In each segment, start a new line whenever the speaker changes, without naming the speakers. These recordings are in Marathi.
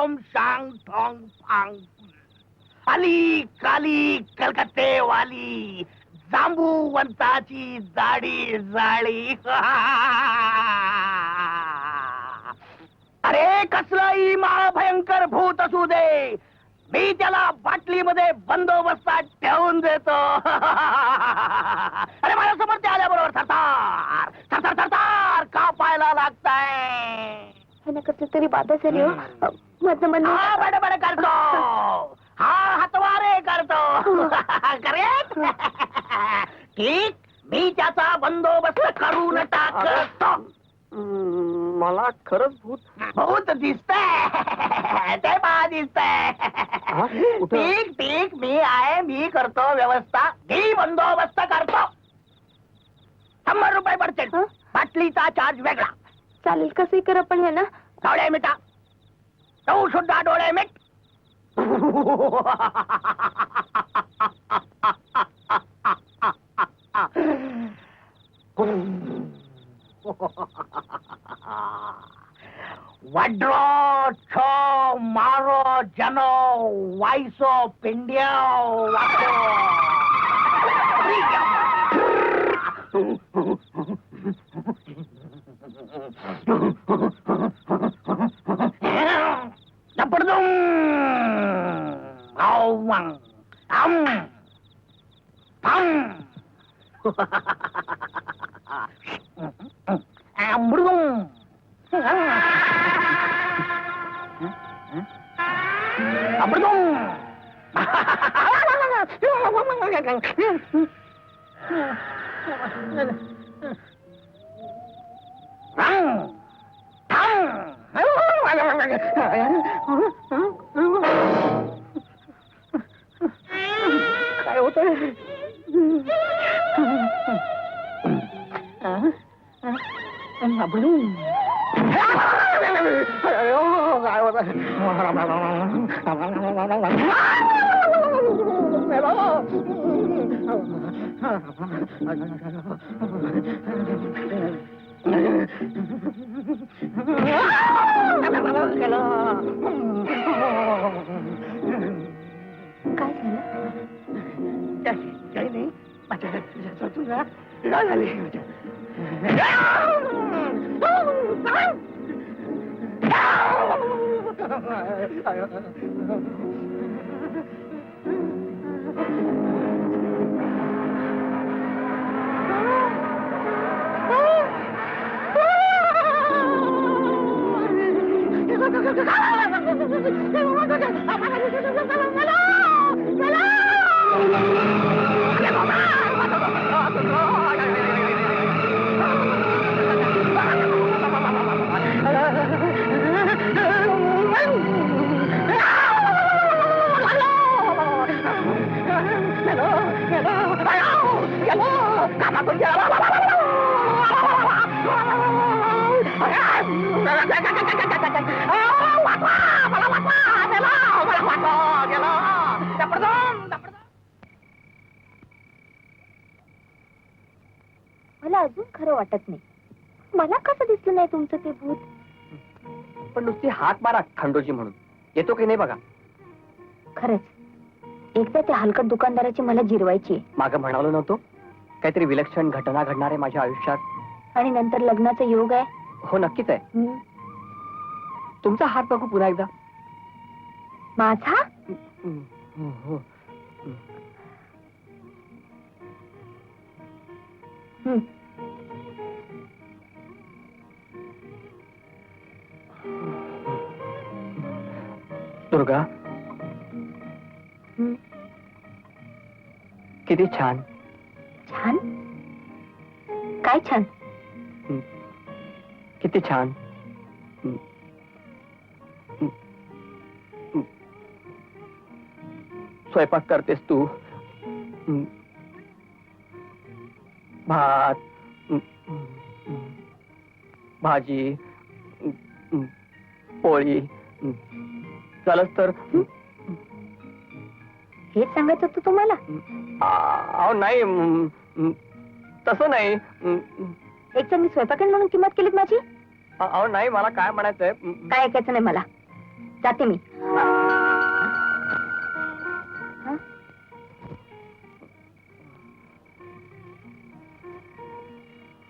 ओम शांग ठोंग फांग अली काली कलकत्ते वाली जांबूवंताची जाडी जाळी अरे कसलंही महाभयंकर भूत असू दे मी त्याला बाटलीमध्ये बंदोबस्तात ठेवून देतो अरे माझ्यासमोर ते आल्याबरोबर थरथार थरथार का कापायला लागताय
तरी बाधा झाली हो. मधनं
हा
मधनं
बड बड करतो. हा हातवारे करतो. करेक्ट ठीक मी त्याचा बंदोबस्त करून टाकतो
मला खरंच भूत
बहुत दिसतंय. ते पहा दिसतंय? ठीक ठीक मी आहे मी करतो व्यवस्था. मी बंदोबस्त करतो. शंभर रुपये पडतील.
हं?
बाटलीचा चार्ज वेगळा.
चालेल कसंही करा पण ना
डोळे मिटा. तू सुद्धा डोळे मिट. वड्रो छो मारो जनो वाईसो पिंड्या தப்படுதும் ஆவாங் அம் பம் முருகும் அப்படுதும் Rang! Tang! काय होत काय
काय झालं
काही नाही माझ्या तुला झाली
मला वाटत नाही. मला कसं दिसलं नाही तुमचं ते भूत?
पण नुसती हाक मारा खंडोजी म्हणून. येतो की नाही बघा?
खरंच. एकदा त्या हलकट दुकानदाराची मला जिरवायची आहे.
माग म्हणालो नव्हतो? काहीतरी विलक्षण घटना घडणार आहे माझ्या आयुष्यात.
आणि नंतर लग्नाचा योग आहे?
हो नक्कीच आहे.
हं.
तुमचा हात बघू पुन्हा एकदा.
माझा?
हो. दुर्गा. किती छान.
छान? काय छान?
किती छान. स्वयंपाक करतेस तू. भात. भाजी. पोळी. झालंच तर हं.
हेच सांगायचं होतं तुम्हाला
आ- अहो नाही. हं. तसं नाही.
एक तर मी स्वयंपाकीण म्हणून किंमत केलीत माझी
अहो नाही मला काय म्हणायचंय.
काय ऐकायचं नाही मला जाते मी हं?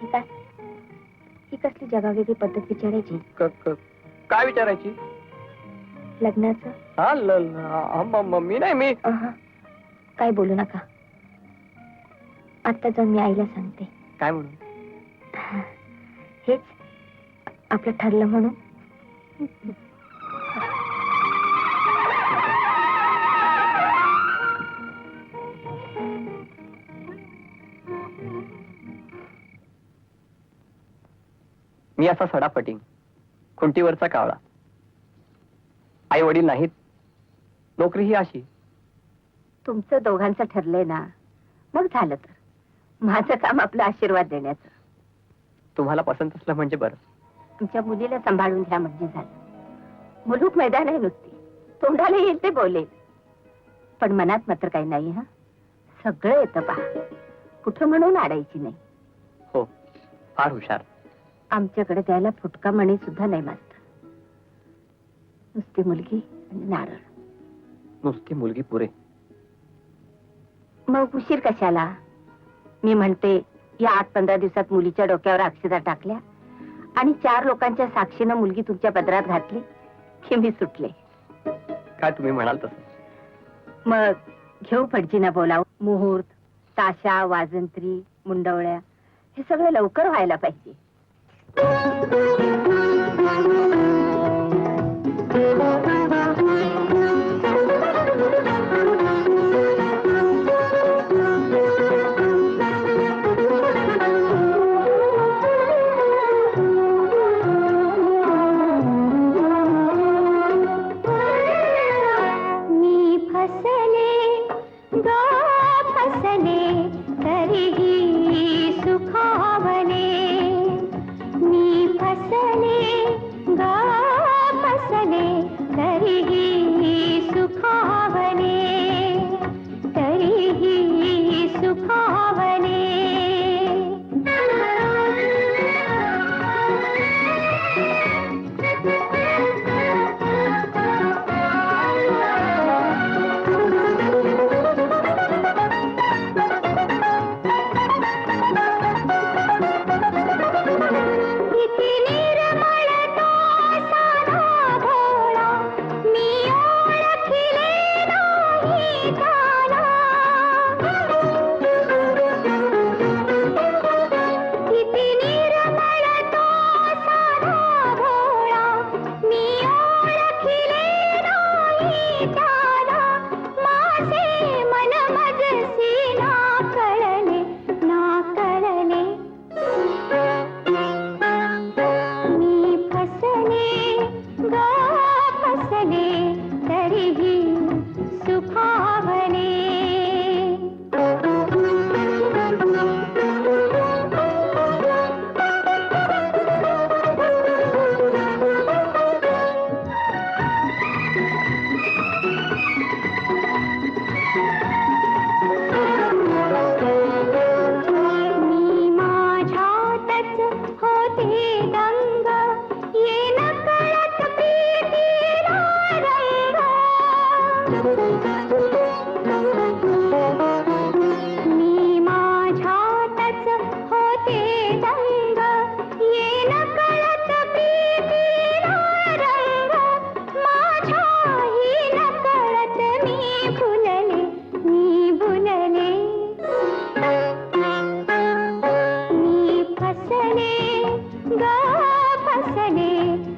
ही काय ही कसली जगावेगळी पद्धत विचारायची
क- क- काय विचारायची
लग्नाचं?
हा ल- ल- हा, म- म- मी नाही मी
अहं. काय बोलू नका. आता जाऊन मी आईला सांगते.
काय म्हणून
हेच आपलं ठरलं म्हणून.
मी असा सडापटिंग खुंटीवरचा कावळा. आई वडील नाहीत. नोकरी ही अशी.
तुमचं दोघांचं ठरलंय ना. मग झालं तर. माझं काम आपला आशीर्वाद देण्याचं.
तुम्हाला पसंत असलं म्हणजे बरं.
तुमच्या मुलीला सांभाळून घ्या म्हणजे झालं. मुलूक मैदान आहे नुसती. तोंडाला येईल ते बोलेल. पण मनात मात्र काही नाही हा? सगळं येतं पहा. कुठं म्हणून आडायची नाही.
हो फार हुशार.
आमच्याकडे द्यायला फुटका मणी सुद्धा नाही मास्तर नुसती मुलगी आणि नारळ.
नुसती मुलगी पुरे.
मग उशीर कशाला? मी म्हणते या आठ पंधरा दिवसात मुलीच्या डोक्यावर अक्षता टाकल्या आणि चार लोकांच्या साक्षीनं मुलगी तुमच्या पदरात घातली की मी सुटले.
काय तुम्ही म्हणाल तसं?
मग घेऊ पडजीना बोलाव. मुहूर्त ताशा वाजंत्री मुंडवळ्या हे सगळं लवकर व्हायला पाहिजे. ग फसले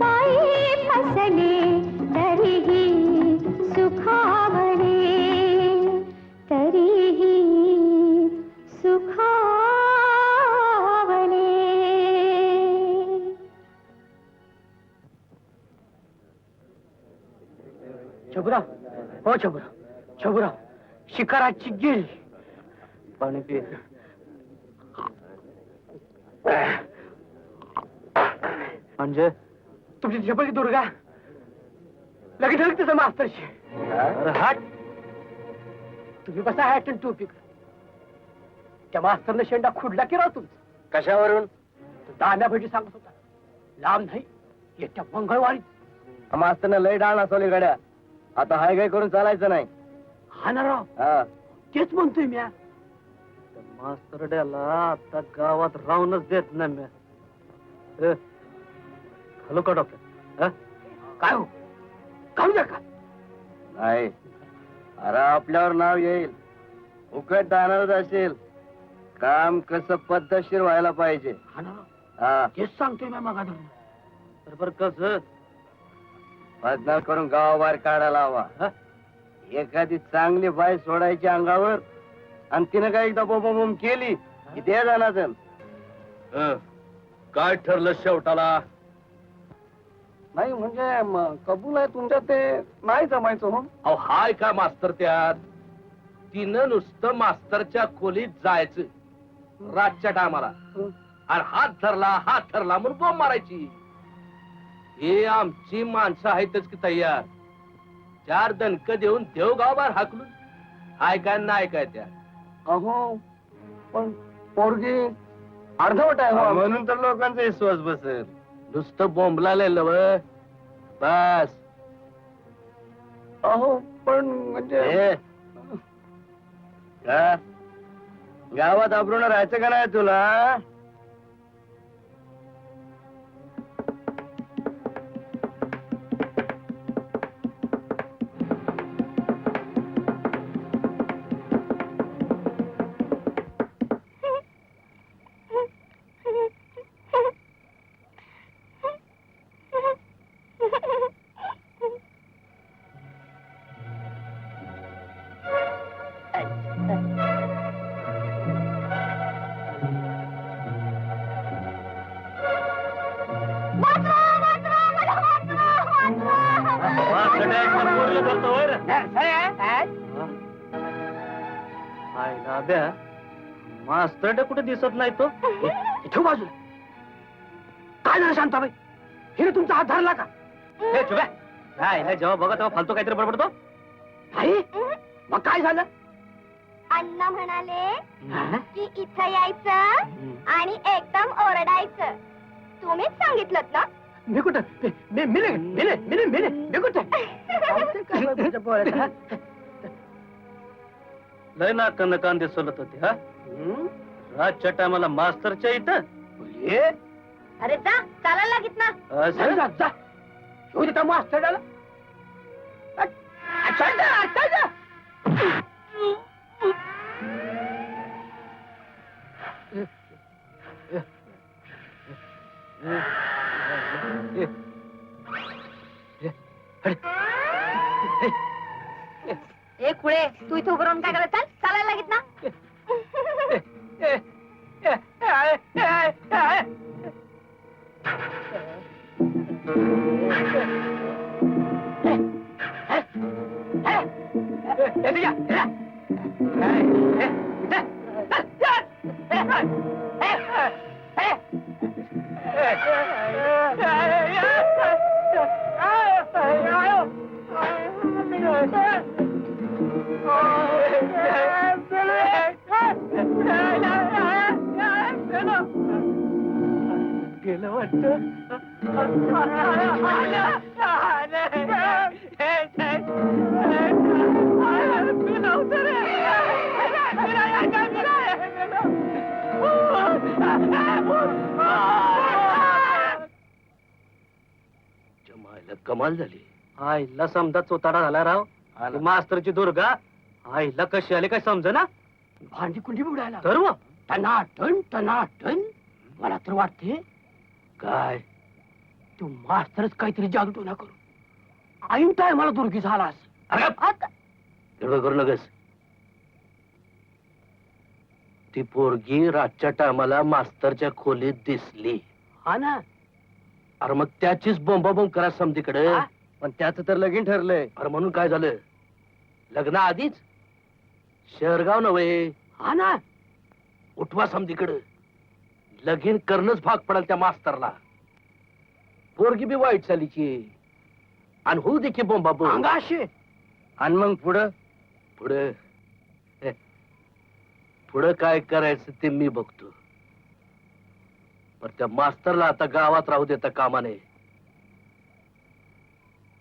बाई फसले तरीही
हो छबुरा छबुरा शिकाराची गिल
पाणी पी. म्हणजे
तुमची झेपली दुर्गा. लगेच लगेच तिचं मास्तरशी.
हाट.
तुम्ही बसा हॅट आणि टोपी त्या मास्तरनं शेंडा खुडला की राव तुमचा.
कशावरून?
दाम्याभजी सांगत होता. लांब नाही येत्या मंगळवारी.
मास्तरनं लय डाळ असवली गड्या. आता हाय गाय करून चालायचं नाही.
हा ना राव.
हा.
तेच म्हणतोय मी
मास्तरड्याला आता गावात राहूनच देत नाही मी घालू का डॉक्टर?
काय हो? काढू द्या का?
नाही. अरे आपल्यावर नाव येईल. उकट जाणारच असेल. काम कसं पद्धतशीर व्हायला पाहिजे.
हा ना? राव
हा.
तेच सांगतोय मी मग
बरोबर कस? बदनाम करून गावाबाहेर काढायला हवा एखादी चांगली बाई सोडायची अंगावर आणि तिनं काय एकदा बोंब केली की ते जाणार
काय ठरलं शेवटाला?
नाही म्हणजे म- कबूल आहे तुमच्या ते नाही जमायचं हो
अहो हाय का मास्तर त्यात? तिनं नुसतं मास्तरच्या खोलीत जायचं. रातच्या टायमाला. आणि हात धरला हात धरला म्हणून बोंब मारायची. हे आमची माणसं आहेतच की तयार. चार दणक देऊन देव गावबार हाकलून. हाय काय नाही काय त्या
अहो पण पोरगी अर्धवट आहे हो. म्हणून तर लोकांचा विश्वास बसेल.
नुसतं बोंबला लव. बस.
अहो पण म्हणजे
ए,
का? गावात आबरून राहायचं का नाही तुला? मास्तर कुठे दिसत नाही तो?
इथं बाजूला. काय झालं शांताबाई? हिने तुमचा हात धरला का?
हे चुब्या. काय नाही जेव्हा बघा तेव्हा फालतू काहीतरी बडबडतो.
नाही? मग काय झालं?
अण्णा म्हणाले की इथं यायचं आणि एकदम ओरडायचं. तुम्हीच सांगितलं ना?
मी कुठं? मी- मी मी नाही, मी नाही, मी नाही, मी नाही, मी कुठं?
लय ना कन्न कान दिसत होते हा? रातच्या टायमाला मास्तरच्या इथं?
अरे जा चालायला लागित ना.
असं?
जा जा
ए खुळे तू इथे उभं राहून काय करत चाल चालायला लागित ना
येते या, या. गेलं
जमायला कमाल झाली.
आईला समजा चोताडा झाला राव. मास्तरची दुर्गा. आईला कशी आली काय समज ना?
भांडी कुंडी बुडायला.
सर्व
टनाटन टनाटन. मला तर वाटते
काय?
तू मास्तरच काहीतरी जागतो ना करू. ऐन टायमाला दुर्गी झालास.
अरे एवढं करू नकस ती पोरगी रातच्या टायमाला मास्तरच्या खोलीत दिसली.
हा ना?
अरे मग त्याचीच बोंबाबोंब करा समतीकडे
हा?
पण त्याचं तर लगीन ठरलंय.
अरे म्हणून काय झालं? लग्न आधीच? शहरगाव नव्हे? हा ना? उठवा समधीकडं लगीन करणंच भाग पडेल त्या मास्तरला. पोरगी बी वाईट चालीची आणि होऊ दे की बोंबा बोंब.
अंगाशी आणि मग पुढं?
पुढं? पुढं काय करायचं ते मी बघतो. पण त्या मास्तरला आता गावात राहू देता कामा नये.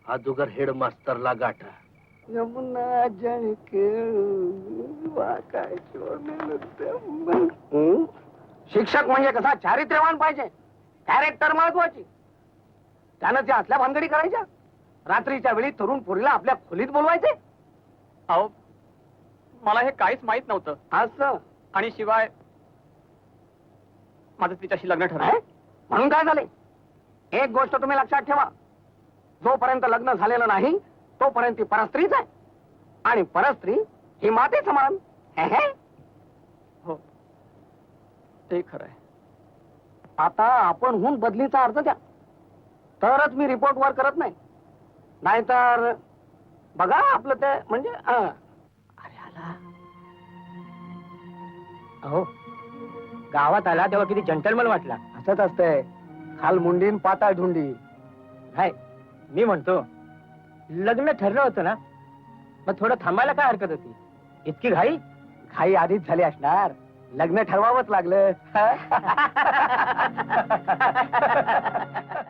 अदुगर हेड मास्तरला गाठा.
यमुना जल काय शिक्षक म्हणजे कसा चारित्र्यवान पाहिजे? कॅरेक्टर महत्वाची. त्यानं त्या असल्या भानगडी करायच्या? रात्रीच्या वेळी तरुण पोरीला आपल्या खोलीत बोलवायचे?
अहो मला हे काहीच माहीत नव्हतं.
असं?
आणि शिवाय माझं तिच्याशी लग्न? ठरलं.
म्हणून काय झाले? एक गोष्ट तुम्ही लक्षात ठेवा. जोपर्यंत लग्न झालेलं नाही तोपर्यंत ती परस्त्रीच आहे. आणि परस्त्री ही माते समान हे हे.
हो? ते खरं आहे.
आता आपण होऊन बदलीचा अर्ज द्या. तरच मी रिपोर्ट वर करत नाही. नाहीतर बघा आपलं ते म्हणजे.
अरे आला. अहो गावात आला तेव्हा किती जंटलमन वाटला.
असंच असतंय. खाल मुंडीन पाताळ धुंडी.
काय मी म्हणतो लग्न ठरलं होतं ना मग थोडं थांबायला काय हरकत होती? इतकी घाई?
घाई आधीच झाली असणार. लग्न ठरवावंच लागलं.